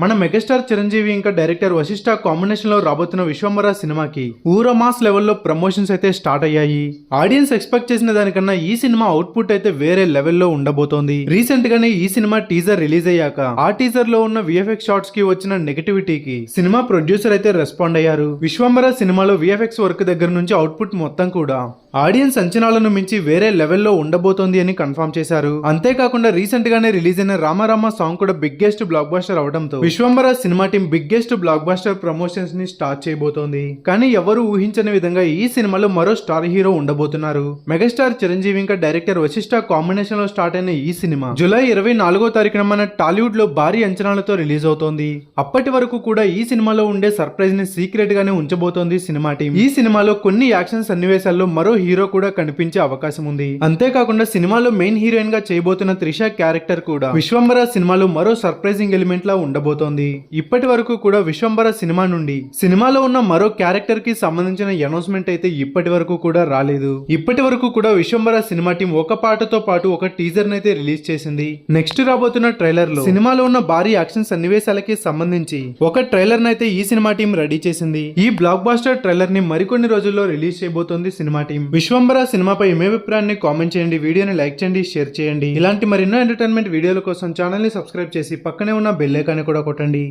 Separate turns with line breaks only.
మన మెగాస్టార్ చిరంజీవి ఇంకా డైరెక్టర్ వశిష్ఠ కాంబినేషన్లో రాబోతున్న విశ్వంబర సినిమాకి ఊర మాస్ లెవెల్లో ప్రమోషన్స్ అయితే స్టార్ట్ అయ్యాయి. ఆడియన్స్ ఎక్స్పెక్ట్ చేసిన దానికన్నా ఈ సినిమా అవుట్పుట్ అయితే వేరే లెవెల్లో ఉండబోతోంది. రీసెంట్ గానే ఈ సినిమా టీజర్ రిలీజ్ అయ్యాక ఆ టీజర్లో ఉన్న విఎఫ్ఎక్స్ షార్ట్స్కి వచ్చిన నెగటివిటీకి సినిమా ప్రొడ్యూసర్ అయితే రెస్పాండ్ అయ్యారు. విశ్వంబర సినిమాలో విఎఫ్ఎక్స్ వర్క్ దగ్గర నుంచి అవుట్పుట్ మొత్తం కూడా ఆడియన్స్ అంచనాలను మించి వేరే లెవెల్లో ఉండబోతోంది అని కన్ఫర్మ్ చేశారు. అంతేకాకుండా రీసెంట్ గానే రిలీజ్ అయిన రామారామ సాంగ్ కూడా బిగ్గెస్ట్ బ్లాక్ బాస్టర్ అవడంతో Vishwambhara cinema team biggest blockbuster ప్రమోషన్స్ని start చేయబోతోంది. కానీ ఎవరు ఊహించని విధంగా ఈ సినిమాలో మరో స్టార్ హీరో ఉండబోతున్నారు. మెగాస్టార్ చిరంజీవి ఇంకా డైరెక్టర్ వశిష్ఠ కాంబినేషన్లో స్టార్ట్ అయిన ఈ సినిమా జూలై ఇరవై నాలుగో తారీఖున మన టాలీవుడ్లో భారీ అంచనాలతో రిలీజ్ అవుతోంది. అప్పటి వరకు కూడా ఈ సినిమాలో ఉండే సర్ప్రైజ్ని సీక్రెట్ గానే ఉంచబోతోంది సినిమా టీం ఈ సినిమాలో కొన్ని యాక్షన్ సన్నివేశాల్లో మరో హీరో కూడా కనిపించే అవకాశం ఉంది. అంతేకాకుండా సినిమాలో మెయిన్ హీరోయిన్గా చేయబోతున్న త్రిష క్యారెక్టర్ కూడా విశ్వంబర సినిమాలో మరో సర్ప్రైజింగ్ ఎలిమెంట్ లా ఉండబోతోంది. ఇప్పటి వరకు కూడా విశ్వంబర సినిమా నుండి సినిమాలో ఉన్న మరో క్యారెక్టర్కి సంబంధించిన అనౌన్స్మెంట్ అయితే ఇప్పటి వరకు కూడా రాలేదు. ఇప్పటి వరకు కూడా విశ్వంబర సినిమా టీం ఒక పాటతో పాటు ఒక టీజర్ నైతే రిలీజ్ చేసింది. నెక్స్ట్ రాబోతున్న ట్రైలర్లో సినిమాలో ఉన్న భారీ యాక్షన్ సన్నివేశాలకి సంబంధించి ఒక ట్రైలర్ నైతే ఈ సినిమా టీం రెడీ చేసింది. ఈ బ్లాక్ బాస్టర్ ట్రైలర్ని మరికొన్ని రోజుల్లో రిలీజ్ చేయబోతోంది సినిమా టీం విశ్వంబర సినిమాపై మీ అభిప్రాయాన్ని కామెంట్ చేయండి వీడియోని లైక్ చేయండి షేర్ చేయండి. ఇలాంటి మరెన్నో ఎంటర్టైన్మెంట్ వీడియోల కోసం ఛానల్ని సబ్స్క్రైబ్ చేసి పక్కనే ఉన్న బెల్ ఐకాన్ని కూడా కొట్టండి.